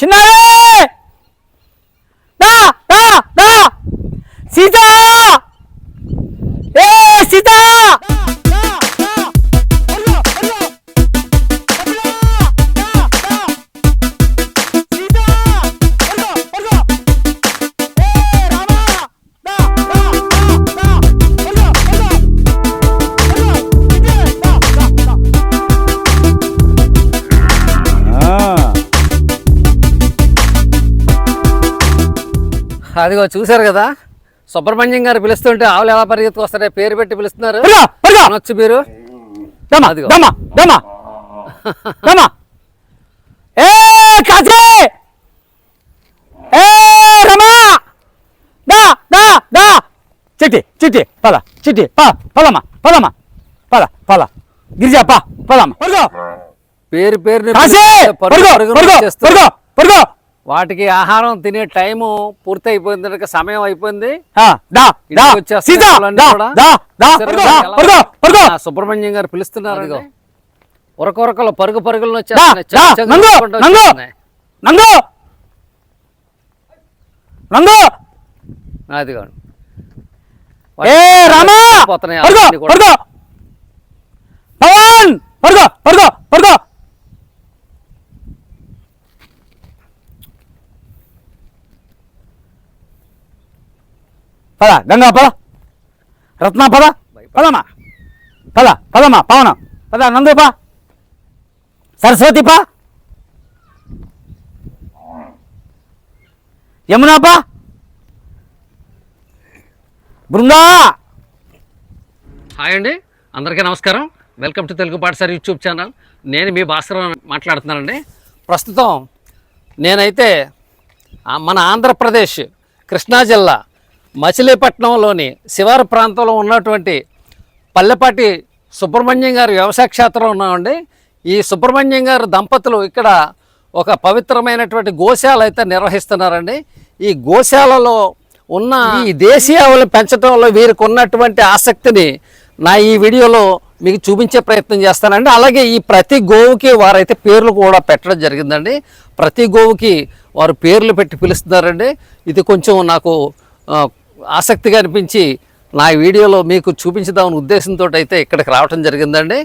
చిన్నారే! దా దా అదిగో చూశారు కదా? సుబ్రహ్మణ్యం గారు పిలుస్తుంటే ఆవులు ఎలా పరిగెత్తుకు వస్తారే పేరు పెట్టి పిలుస్తున్నారు. అనొచ్చు మీరు. అదిగో. ఏ ఏ రమా! దా దా దా! చిట్టి చిట్టి పద చిట్టి పా పదమ్మా పదమ్మా పద పద. గిరిజా పా పదమ్మా పేరు పేరుని కాసే పిలిస్తే పరుగు పరుగో పరుగో. పరుగో పరుగో వాటికి ఆహారం తినే టైము పూర్తి అయిపోయింది సమయం అయిపోయింది. ఆ, దా దా ఇంటికి వచ్చేస్తున్నాయి సీత ఆవులన్నీ దా కూడా. దా దా సరే, పరుగో ఎలా పరుగో పరుగో ఆ సుబ్రహ్మణ్యం గారు పిలుస్తున్నారు ఉరక ఉరకలు పరుగు పరుగులను దా వచ్చేస్తున్నాయి దా చక్క చక్క నందు నడుచుకుంటూ నందు వచ్చేస్తున్నాయి. నందు నందు అదిగోండి ఏ రామా పోతున్నాయి పరుగో అవన్నీ కూడా. పరుగో పవన్ పరుగో పరుగో పరుగో పద గంగా పద. రత్న పద. పదమ్మా. పద పదమ్మా పవన. పద నందు పా. సరస్వతి పా. యమునా పా. బృందా. హాయ్ అండి. అందరికీ నమస్కారం. వెల్కమ్ టు తెలుగు పాఠశాల యూట్యూబ్ ఛానల్. నేను మీ భాస్కర్ మాట్లాడుతున్నానండి. ప్రస్తుతం నేనైతే మన ఆంధ్రప్రదేశ్ కృష్ణా జిల్లా మచిలీపట్నంలోని శివారు ప్రాంతంలో ఉన్నటువంటి పల్లెపాటి సుబ్రహ్మణ్యం గారు వ్యవసాయ క్షేత్రంలో ఉన్నామండి. ఈ సుబ్రహ్మణ్యం గారు దంపతులు ఇక్కడ ఒక పవిత్రమైనటువంటి గోశాల అయితే నిర్వహిస్తున్నారండి. ఈ గోశాలలో ఉన్న ఈ దేశీయావులు పెంచడంలో వీరికి ఉన్నటువంటి ఆసక్తిని నా ఈ వీడియోలో మీకు చూపించే ప్రయత్నం చేస్తానండి. అలాగే ఈ ప్రతి గోవుకి వారైతే పేర్లు కూడా పెట్టడం జరిగిందండి. ప్రతి గోవుకి వారు పేర్లు పెట్టి పిలుస్తున్నారండి. ఇది కొంచెం నాకు ఆసక్తిగా అనిపించి నా వీడియోలో మీకు చూపించదామని ఉద్దేశంతో అయితే ఇక్కడికి రావటం జరిగిందండి.